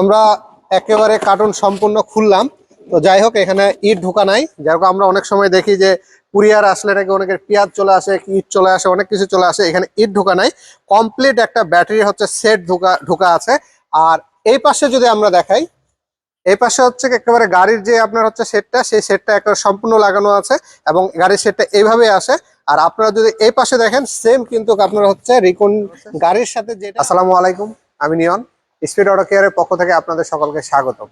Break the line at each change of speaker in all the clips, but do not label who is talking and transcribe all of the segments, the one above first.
আমরা একেবারে কার্টুন সম্পূর্ণ খুললাম। তো যাই হোক, এখানে ইট ঢোকা নাই। যাই হোক, আমরা অনেক সময় দেখি যে কুরিয়ার আসলে নাকি অনেকের পেঁয়াজ চলে আসে ইট চলে আসে, অনেক কিছু চলে আসে, এখানে ইট ঢোকা নাই। কমপ্লিট একটা ব্যাটারি হচ্ছে সেট ঢোকা ঢোকা আছে। আর এই পাশে যদি আমরা দেখাই, এই পাশে হচ্ছে একেবারে গাড়ির যে আপনার হচ্ছে সেটটা সেই সেটটা একেবারে সম্পূর্ণ লাগানো আছে এবং গাড়ির সেটটা এইভাবে আসে। আর আপনারা যদি এই পাশে দেখেন সেম কিন্তু আপনার হচ্ছে রিকন গাড়ির সাথে যেটা আসসালামু আলাইকুম, আমি নিয়ন। স্পিড অটো কেয়ারের পক্ষ থেকে আপনাদের সকলকে স্বাগতম।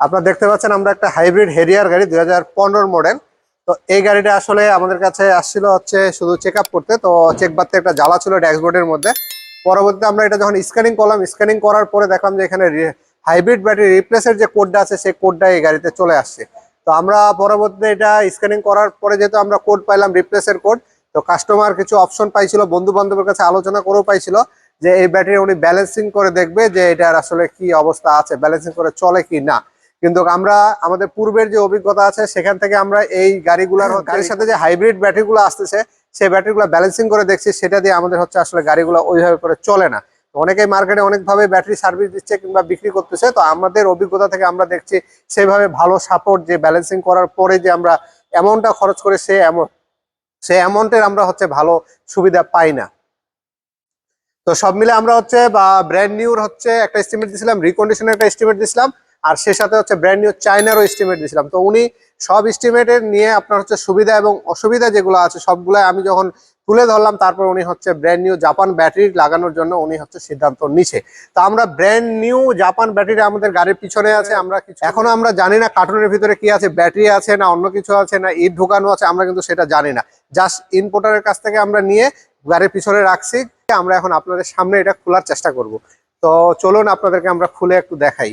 আপনারা দেখতে পাচ্ছেন আমরা একটা হাইব্রিড হেরিয়ার গাড়ি, দুই হাজার পনেরো মডেল তো এই গাড়িটা আসলে আমাদের কাছে আসছিল হচ্ছে শুধু চেক করতে, তো চেক বাদতে একটা জ্বালা ছিল ড্যাশবোর্ডের মধ্যে। পরবর্তীতে আমরা এটা যখন স্ক্যানিং করলাম স্ক্যানিং করার পরে দেখলাম যে এখানে হাইব্রিড ব্যাটারি রিপ্লেসের যে কোডটা আছে, সেই কোডটা এই গাড়িতে চলে আসছে। তো আমরা পরবর্তীতে এটা স্ক্যানিং করার পরে যেহেতু আমরা কোড পাইলাম রিপ্লেসের কোড তো কাস্টমার কিছু অপশন পাইছিল বন্ধু বান্ধবের কাছে আলোচনা করেও পাইছিল। যে এই ব্যাটারি উনি ব্যালেন্সিং করে দেখবে যে এটার আসলে কি অবস্থা আছে ব্যালেন্সিং করে চলে কি না। কিন্তু আমরা, আমাদের পূর্বের যে অভিজ্ঞতা আছে, সেখান থেকে আমরা এই গাড়িগুলোর গাড়ির সাথে যে হাইব্রিড ব্যাটারিগুলো আসতেছে সেই ব্যাটারিগুলো ব্যালেন্সিং করে দেখছি, সেটা দিয়ে আমাদের হচ্ছে আসলে গাড়িগুলো ওইভাবে করে চলে না। অনেকেই মার্কেটে অনেকভাবে ব্যাটারি সার্ভিস দিচ্ছে কিংবা বিক্রি করতেছে, তো আমাদের অভিজ্ঞতা থেকে আমরা দেখছি সেভাবে ভালো সাপোর্ট যে ব্যালেন্সিং করার পরে যে আমরা অ্যামাউন্টটা খরচ করে সে অ্যামাউন্ট সে অ্যামাউন্টের আমরা হচ্ছে ভালো সুবিধা পাই না। তো সব মিলে আমরা হচ্ছে, বা ব্র্যান্ড নিউর হচ্ছে একটা এস্টিমেট দিয়েছিলাম রিকন্ডিশনের একটা এস্টিমেট দিয়েছিলাম আর সে সাথে হচ্ছে ব্র্যান্ড নিউ চাইনারও এস্টিমেট দিয়েছিলাম তো উনি সব এস্টিমেটের নিয়ে আপনার হচ্ছে সুবিধা এবং অসুবিধা যেগুলো আছে সবগুলো আমি যখন তুলে ধরলাম, তারপর উনি হচ্ছে ব্র্যান্ড নিউ জাপান ব্যাটারি লাগানোর জন্য উনি হচ্ছে সিদ্ধান্ত নিছে। তো আমরা ব্র্যান্ড নিউ জাপান ব্যাটারি আমাদের গাড়ির পিছনে আছে, আমরা কিছু এখনও আমরা জানি না কার্টুনের ভিতরে কি আছে ব্যাটারি আছে না অন্য কিছু আছে, না ইট ঢোকানো আছে, আমরা কিন্তু সেটা জানি না। জাস্ট ইনপোর্টারের কাছ থেকে আমরা নিয়ে গাড়ির পিছনে রাখছি, আমরা এখন আপনাদের সামনে এটা খোলার চেষ্টা করব। তো চলুন আপনাদেরকে আমরা খুলে একটু দেখাই।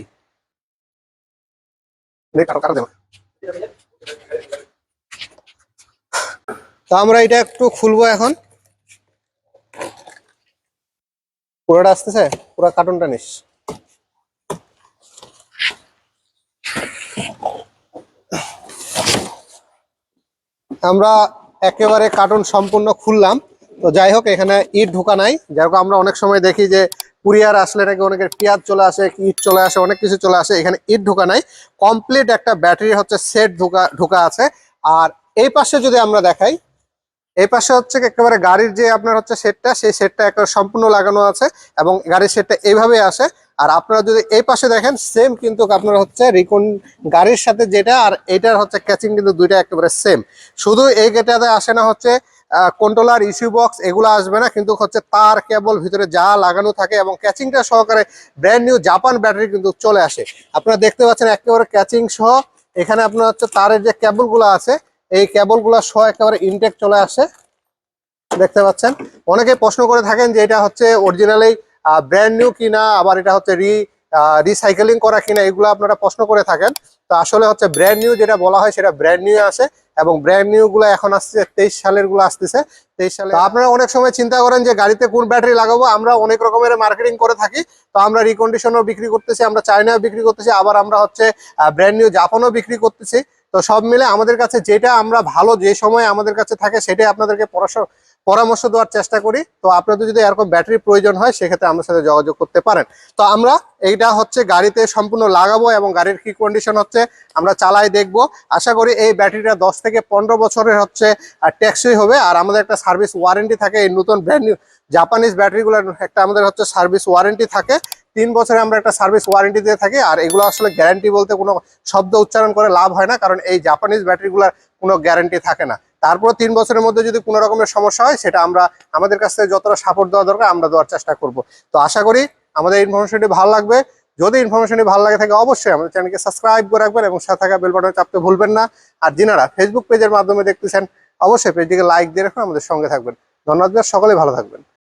তো আমরা এটা একটু খুলবো এখন। পুরোটা আসতেছে? পুরো কার্টুনটা নিস। আমরা একেবারে কার্টুন সম্পূর্ণ খুললাম। তো যাই হোক, এখানে ইট ঢোকা নাই। যাই হোক, আমরা অনেক সময় দেখি যে কুরিয়ার আসলে নাকি অনেকের পেঁয়াজ চলে আসে ইট চলে আসে, অনেক কিছু চলে আসে, এখানে ইট ঢোকা নাই। কমপ্লিট একটা ব্যাটারি হচ্ছে সেট ঢোকা ঢোকা আছে। আর এই পাশে যদি আমরা দেখাই, এই পাশে হচ্ছে একেবারে গাড়ির যে আপনার হচ্ছে সেটটা সেই সেটটা একেবারে সম্পূর্ণ লাগানো আছে এবং গাড়ির সেটটা এইভাবে আসে। আর আপনারা যদি এই পাশে দেখেন সেম কিন্তু আপনার হচ্ছে রিকন গাড়ির সাথে যেটা আর এটার হচ্ছে ক্যাচিং কিন্তু দুইটা একেবারে সেম শুধু এই গেটাতে আসে না হচ্ছে কন্ট্রোলার ইস্যু বক্স এগুলো আসবে না। কিন্তু হচ্ছে তার কেবল ভিতরে যা লাগানো থাকে এবং ক্যাচিংটা সহকারে ব্র্যান্ড নিউ জাপান ব্যাটারি কিন্তু চলে আসে। আপনারা দেখতে পাচ্ছেন একেবারে ক্যাচিং সহ। এখানে আপনার হচ্ছে তারের যে কেবলগুলো আছে, এই কেবলগুলো সহ একেবারে ইনটেক চলে আসে। দেখতে পাচ্ছেন? অনেকে প্রশ্ন করে থাকেন যে এটা হচ্ছে অরিজিনালি ব্র্যান্ড নিউ কিনা, আবার এটা হচ্ছে রি রিসাইকেলিং করা কিনা এগুলো আপনারা প্রশ্ন করে থাকেন। তো আসলে হচ্ছে ব্র্যান্ড নিউ যেটা বলা হয় সেটা ব্র্যান্ড নিউ আসে এবং ব্র্যান্ড নিউ গুলো এখন আসছে, তেইশ সালেরগুলো আসতেছে। তেইশ সালে আপনারা অনেক সময় চিন্তা করেন যে গাড়িতে কোন ব্যাটারি লাগাবো, আমরা অনেক রকমের মার্কেটিং করে থাকি। তো আমরা রিকন্ডিশনও বিক্রি করতেছি, আমরা চায়নাও বিক্রি করতেছি, আবার আমরা হচ্ছে ব্র্যান্ড নিউ জাপানও বিক্রি করতেছি। তো সব মিলে আমাদের কাছে যেটা আমরা ভালো যে সময় আমাদের কাছে থাকে সেটাই আপনাদেরকে পড়াশোনা পরামর্শ দেওয়ার চেষ্টা করি। তো আপনাদের যদি এরকম ব্যাটারি প্রয়োজন হয়, সেক্ষেত্রে আমাদের সাথে যোগাযোগ করতে পারেন। তো আমরা এইটা হচ্ছে গাড়িতে সম্পূর্ণ লাগাবো এবং গাড়ির কি কন্ডিশন হচ্ছে, আমরা চালাই দেখব। আশা করি এই ব্যাটারিটা দশ থেকে পনেরো বছরের হচ্ছে আর ট্যাক্সই হবে। আর আমাদের একটা সার্ভিস ওয়ারেন্টি থাকে, এই নতুন ব্র্যান্ড জাপানিজ ব্যাটারিগুলোর একটা আমাদের হচ্ছে সার্ভিস ওয়ারেন্টি থাকে। তিন বছরে আমরা একটা সার্ভিস ওয়ারেন্টি দিয়ে থাকি, আর এগুলো আসলে গ্যারান্টি বলতে কোনো শব্দ উচ্চারণ করে লাভ হয় না, কারণ এই জাপানিজ ব্যাটারিগুলোর কোনো গ্যারান্টি থাকে না। তারপর তিন বছরের মধ্যে যদি কোনো রকমের সমস্যা হয়, সেটা আমরা আমাদের কাছ থেকে যতটা সাপোর্ট দেওয়া দরকার, আমরা দেওয়ার চেষ্টা করব। তো আশা করি আমাদের ইনফরমেশনটি ভালো লাগবে। যদি ইনফরমেশনটি ভালো লাগে থাকে, অবশ্যই আমাদের চ্যানেলকে সাবস্ক্রাইব করে রাখবেন এবং সাথে থাকা বেল বাটনে চাপতে ভুলবেন না। আর যিনারা ফেসবুক পেজের মাধ্যমে দেখতেছেন, অবশ্যই পেজটিকে লাইক দিয়ে রাখুন, আমাদের সঙ্গে থাকবেন। ধন্যবাদ, সকলে ভালো থাকবেন।